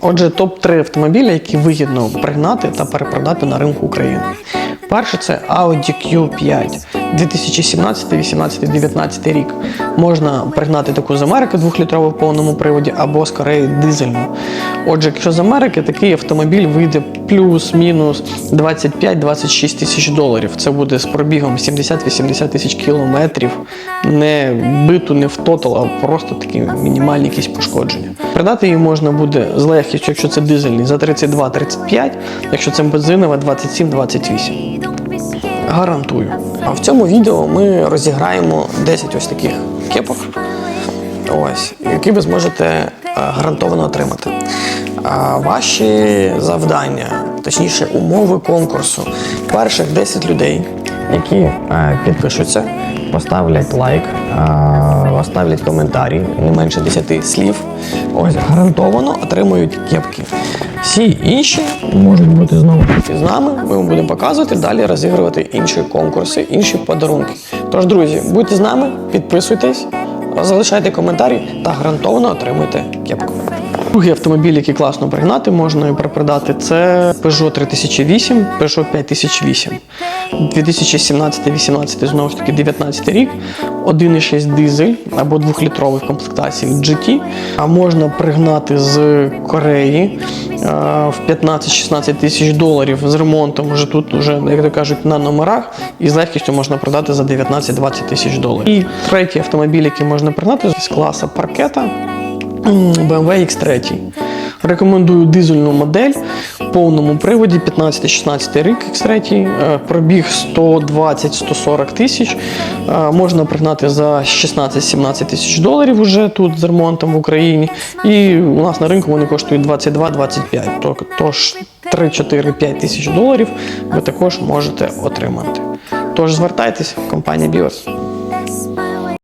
Отже, топ-3 автомобілі, які вигідно пригнати та перепродати на ринку України. Перше це Audi Q5 2017, 18, 19 рік. Можна пригнати таку з Америки двохлітрову в повному приводі або з Кореї дизельну. Отже, якщо з Америки такий автомобіль вийде плюс-мінус 25-26 тисяч доларів. Це буде з пробігом 70-80 тисяч кілометрів. Не биту, не в тотал, а просто такі мінімальні якісь пошкодження. Придати її можна буде з легкістю, якщо це дизельний, за 32-35, якщо це бензинова 27-28. Гарантую. А в цьому відео ми розіграємо 10 ось таких кепок, ось, які ви зможете е, гарантовано отримати. А ваші завдання, точніше, умови конкурсу. Перших 10 людей, які е, підпишуться, поставлять лайк, е, оставлять коментарі, не менше 10 слів. Ось гарантовано отримують кепки. Всі інші можуть бути знову з нами. Ми вам будемо показувати далі розігрувати інші конкурси, інші подарунки. Тож, друзі, будьте з нами, підписуйтесь, залишайте коментарі та гарантовано отримуйте кепку. Другий автомобіль, який класно пригнати, можна і перепродати, це Peugeot 3008, Peugeot 5008. 2017-18, знову ж таки, 19 рік, 1,6 дизель або 2-літровий в комплектації GT. А можна пригнати з Кореї в 15-16 тисяч доларів з ремонтом. Вже тут, вже, як то кажуть, на номерах, і з легкістю можна продати за 19-20 тисяч доларів. І третій автомобіль, який можна пригнати з класу паркета. BMW X3. Рекомендую дизельну модель повному приводі 15-16 рік X3, е, пробіг 120-140 тисяч. Е, Можна пригнати за 16-17 тисяч доларів уже тут з ремонтом в Україні. І у нас на ринку вони коштують 22-25. Тож 3-4-5 тисяч доларів ви також можете отримати. Тож звертайтесь, компанія Біос.